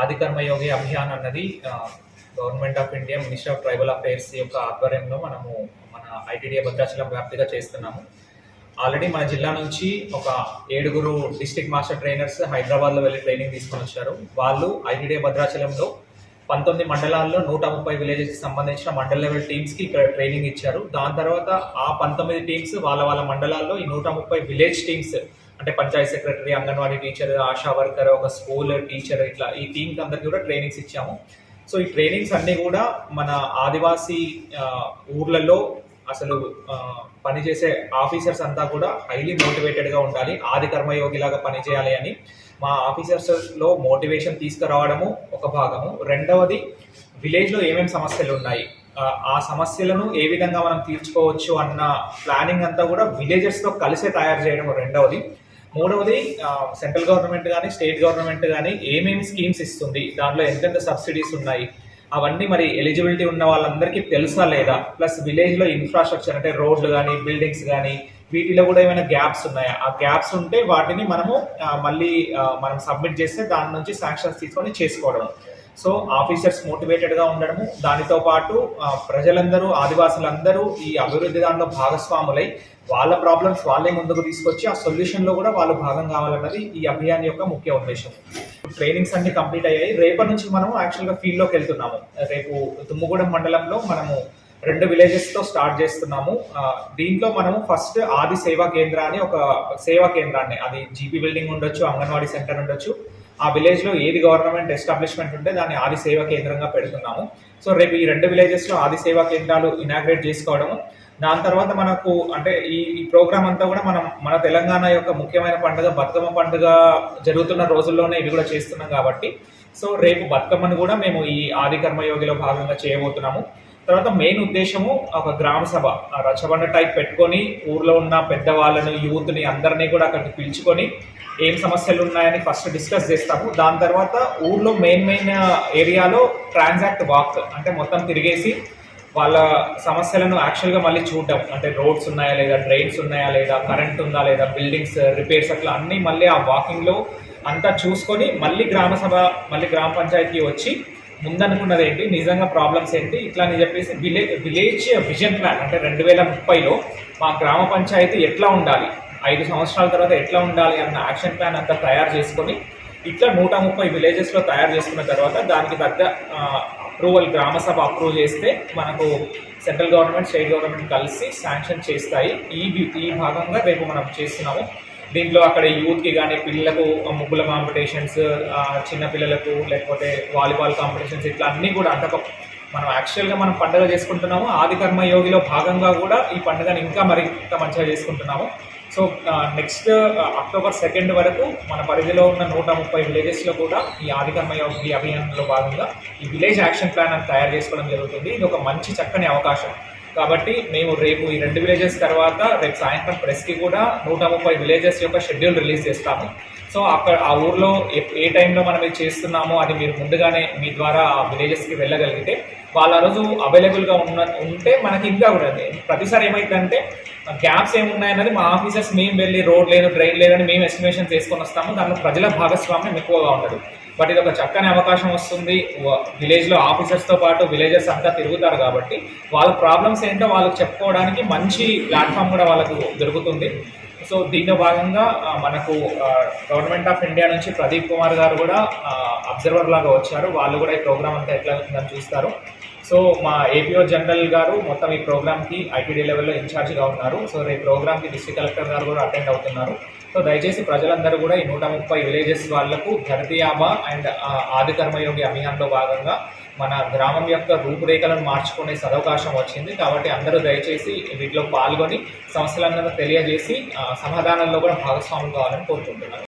ఆదికర్మయోగి అభియాన్ అన్నది government of India minister of tribal affairs యొక్క ఆధ్వర్యంలో మనము మన ఐటీడీఏ భద్రాచలం వ్యాప్తిగా చేస్తున్నాము. ఆల్రెడీ మన జిల్లా నుంచి ఒక ఏడుగురు డిస్ట్రిక్ట్ మాస్టర్ ట్రైనర్స్ హైదరాబాద్లో వెళ్ళి ట్రైనింగ్ తీసుకొని వచ్చారు. వాళ్ళు ఐటీడీఏ భద్రాచలంలో పంతొమ్మిది మండలాల్లో నూట ముప్పై విలేజెస్కి సంబంధించిన మండల లెవెల్ టీమ్స్కి ఇక్కడ ట్రైనింగ్ ఇచ్చారు. దాని తర్వాత ఆ పంతొమ్మిది టీమ్స్ వాళ్ళ వాళ్ళ మండలాల్లో ఈ నూట ముప్పై విలేజ్ టీమ్స్ అంటే panchayat secretary anganwadi teacher ASHA worker ఒక స్కూల్ టీచర్ ఇట్లా ఈ టీంకి అందరికి కూడా ట్రైనింగ్స్ ఇచ్చాము. సో ఈ ట్రైనింగ్స్ అన్నీ కూడా మన ఆదివాసీ ఊర్లలో అసలు పనిచేసే ఆఫీసర్స్ అంతా కూడా హైలీ మోటివేటెడ్గా ఉండాలి. ఆది కర్మయోగిలాగా పనిచేయాలి అని మా ఆఫీసర్స్లో మోటివేషన్ తీసుకురావడము ఒక భాగము. రెండవది విలేజ్లో ఏమేమి సమస్యలు ఉన్నాయి? ఆ, ఆ సమస్యలను ఏ విధంగా మనం తీర్చుకోవచ్చు అన్న ప్లానింగ్ అంతా కూడా విలేజెస్తో కలిసే తయారు చేయడం రెండవది. మూడవది సెంట్రల్ గవర్నమెంట్ కానీ స్టేట్ గవర్నమెంట్ కానీ ఏమేమి స్కీమ్స్ ఇస్తుంది? దాంట్లో ఎంతెంత సబ్సిడీస్ ఉన్నాయి? అవన్నీ మరి ఎలిజిబిలిటీ ఉన్న వాళ్ళందరికీ తెలుసా లేదా? ప్లస్ విలేజ్లో ఇన్ఫ్రాస్ట్రక్చర్ అంటే రోడ్లు కానీ బిల్డింగ్స్ కానీ వీటిలో కూడా ఏమైనా గ్యాప్స్ ఉన్నాయా? ఆ గ్యాప్స్ ఉంటే వాటిని మనము మళ్ళీ మనం సబ్మిట్ చేస్తే దాని నుంచి శాంక్షన్స్ తీసుకొని చేసుకోవడం. సో ఆఫీసర్స్ మోటివేటెడ్గా ఉండడము. దానితో పాటు ప్రజలందరూ ఆదివాసులందరూ ఈ అభివృద్ధి దాంట్లో భాగస్వాములై వాళ్ళ ప్రాబ్లమ్స్ వాళ్ళే ముందుకు తీసుకొచ్చి ఆ సొల్యూషన్లో కూడా వాళ్ళు భాగం కావాలన్నది ఈ అభియాన్ యొక్క ముఖ్య ఉద్దేశం. ట్రైనింగ్స్ అన్ని కంప్లీట్ అయ్యాయి. రేపటి నుంచి మనం యాక్చువల్గా ఫీల్డ్లోకి వెళ్తున్నాము. రేపు తుమ్ముగూడెం మండలంలో మనము రెండు విలేజెస్తో స్టార్ట్ చేస్తున్నాము. దీంట్లో మనము ఫస్ట్ ఆది సేవా కేంద్రాన్ని ఒక సేవా కేంద్రాన్ని అది జీపీ బిల్డింగ్ ఉండొచ్చు అంగన్వాడీ సెంటర్ ఉండొచ్చు. ఆ విలేజ్లో ఏది గవర్నమెంట్ ఎస్టాబ్లిష్మెంట్ ఉంటే దాన్ని ఆది సేవా కేంద్రంగా పెడుతున్నాము. సో రేపు ఈ రెండు విలేజెస్లో ఆది సేవా కేంద్రాలు ఇనాగ్రేట్ చేసుకోవడము. దాని తర్వాత మనకు అంటే ఈ ఈ ప్రోగ్రామ్ అంతా కూడా మనం మన తెలంగాణ యొక్క ముఖ్యమైన పండుగ బతుకమ్మ పండుగ జరుగుతున్న రోజుల్లోనే ఇవి కూడా చేస్తున్నాం కాబట్టి. సో రేపు బతుకమ్మను కూడా మేము ఈ ఆది కర్మయోగిలో భాగంగా చేయబోతున్నాము. తర్వాత మెయిన్ ఉద్దేశము ఒక గ్రామ సభ. రచబండ టైప్ పెట్టుకొని ఊర్లో ఉన్న పెద్దవాళ్ళను యూత్ని అందరినీ కూడా అక్కడికి పిలుచుకొని ఏం సమస్యలు ఉన్నాయని ఫస్ట్ డిస్కస్ చేస్తాము. దాని తర్వాత ఊర్లో మెయిన్ మెయిన్ ఏరియాలో ట్రాన్సాక్ట్ వాక్ అంటే మొత్తం తిరిగేసి వాళ్ళ సమస్యలను యాక్చువల్గా మళ్ళీ చూడటం అంటే రోడ్స్ ఉన్నాయా లేదా డ్రైన్స్ ఉన్నాయా లేదా కరెంట్ ఉందా లేదా బిల్డింగ్స్ రిపేర్స్ అట్లా అన్నీ మళ్ళీ ఆ వాకింగ్లో అంతా చూసుకొని మళ్ళీ గ్రామ సభ మళ్ళీ గ్రామ పంచాయతీకి వచ్చి ముందనుకున్నది ఏంటి? నిజంగా ప్రాబ్లమ్స్ ఏంటి? ఇట్లా అని చెప్పేసి విలేజ్ విలేజ్ విజన్ ప్లాన్ అంటే రెండు వేల ముప్పైలో మా గ్రామ పంచాయతీ ఎట్లా ఉండాలి? ఐదు సంవత్సరాల తర్వాత ఎట్లా ఉండాలి అన్న యాక్షన్ ప్లాన్ అంతా తయారు చేసుకొని ఇట్లా నూట ముప్పై విలేజెస్లో తయారు చేసుకున్న తర్వాత దానికి తగ్గ అప్రూవల్ గ్రామ సభ అప్రూవ్ చేస్తే మనకు సెంట్రల్ గవర్నమెంట్ స్టేట్ గవర్నమెంట్ కలిసి శాంక్షన్ చేస్తాయి. ఈ ఈ భాగంగా రేపు మనం చేస్తున్నాము. దీంట్లో అక్కడ యూత్కి కానీ పిల్లలకు ముగ్గుల కాంపిటీషన్స్ చిన్నపిల్లలకు లేకపోతే వాలీబాల్ కాంపిటీషన్స్ ఇట్లా అన్నీ కూడా అంటే మనం యాక్చువల్గా మనం పండుగ చేసుకుంటున్నాము ఆది కర్మ యోగిలో భాగంగా కూడా ఈ పండుగను ఇంకా మరింత మంచిగా చేసుకుంటున్నాము. సో నెక్స్ట్ అక్టోబర్ సెకండ్ వరకు మన పరిధిలో ఉన్న నూట ముప్పై విలేజెస్లో కూడా ఈ ఆదికర్మ యోగి అభియాన్లో భాగంగా ఈ విలేజ్ యాక్షన్ ప్లాన్ అని తయారు చేసుకోవడం జరుగుతుంది. ఇది ఒక మంచి చక్కని అవకాశం. కాబట్టి మేము రేపు ఈ రెండు విలేజెస్ తర్వాత రేపు సాయంత్రం ప్రెస్కి కూడా నూట ముప్పై విలేజెస్ యొక్క షెడ్యూల్ రిలీజ్ చేస్తాము. సో అక్కడ ఆ ఊర్లో ఏ- ఏ టైంలో మనం ఇది చేస్తున్నామో అది మీరు ముందుగానే మీ ద్వారా ఆ విలేజెస్కి వెళ్ళగలిగితే వాళ్ళ ఆ రోజు అవైలబుల్గా ఉన్న ఉంటే మనకి ఇంకా కూడా ప్రతిసారి ఏమైందంటే గ్యాప్స్ ఏమున్నాయన్నది మా ఆఫీసర్స్ మేము వెళ్ళి రోడ్ లేదు డ్రైన్ లేదని మేము ఎస్టిమేషన్ చేసుకొని వస్తాము. దాంట్లో ప్రజల భాగస్వామ్యం ఎక్కువగా ఉండదు. బట్ ఇది ఒక చక్కని అవకాశం వస్తుంది. విలేజ్లో ఆఫీసర్స్తో పాటు విలేజెస్ అంతా తిరుగుతారు కాబట్టి వాళ్ళ ప్రాబ్లమ్స్ ఏంటో వాళ్ళకి చెప్పుకోవడానికి మంచి ప్లాట్ఫామ్ కూడా వాళ్ళకు దొరుకుతుంది. సో దీంతో భాగంగా మనకు గవర్నమెంట్ ఆఫ్ ఇండియా నుంచి ప్రదీప్ కుమార్ గారు కూడా అబ్జర్వర్ లాగా వచ్చారు. వాళ్ళు కూడా ఈ ప్రోగ్రామ్ అంతా ఎట్లా ఉంటుందని చూస్తారు. సో మా ఏపీఓ జనరల్ గారు మొత్తం ఈ ప్రోగ్రామ్కి ఐటీడీ లెవెల్లో ఇన్ఛార్జ్గా ఉన్నారు. సో ఈ ప్రోగ్రామ్కి డిస్ట్రిక్ట్ కలెక్టర్ గారు కూడా అటెండ్ అవుతున్నారు. సో దయచేసి ప్రజలందరూ కూడా ఈ నూట ముప్పై విలేజెస్ వాళ్ళకు ధరతీయాబా అండ్ ఆది కర్మయోగి అభియాన్లో భాగంగా మన గ్రామం యొక్క రూపురేఖలను మార్చుకునే సదవకాశం వచ్చింది. కాబట్టి అందరూ దయచేసి వీటిలో పాల్గొని సమస్యలందరూ తెలియజేసి సమాధానంలో కూడా భాగస్వాములు కావాలని కోరుకుంటున్నాను.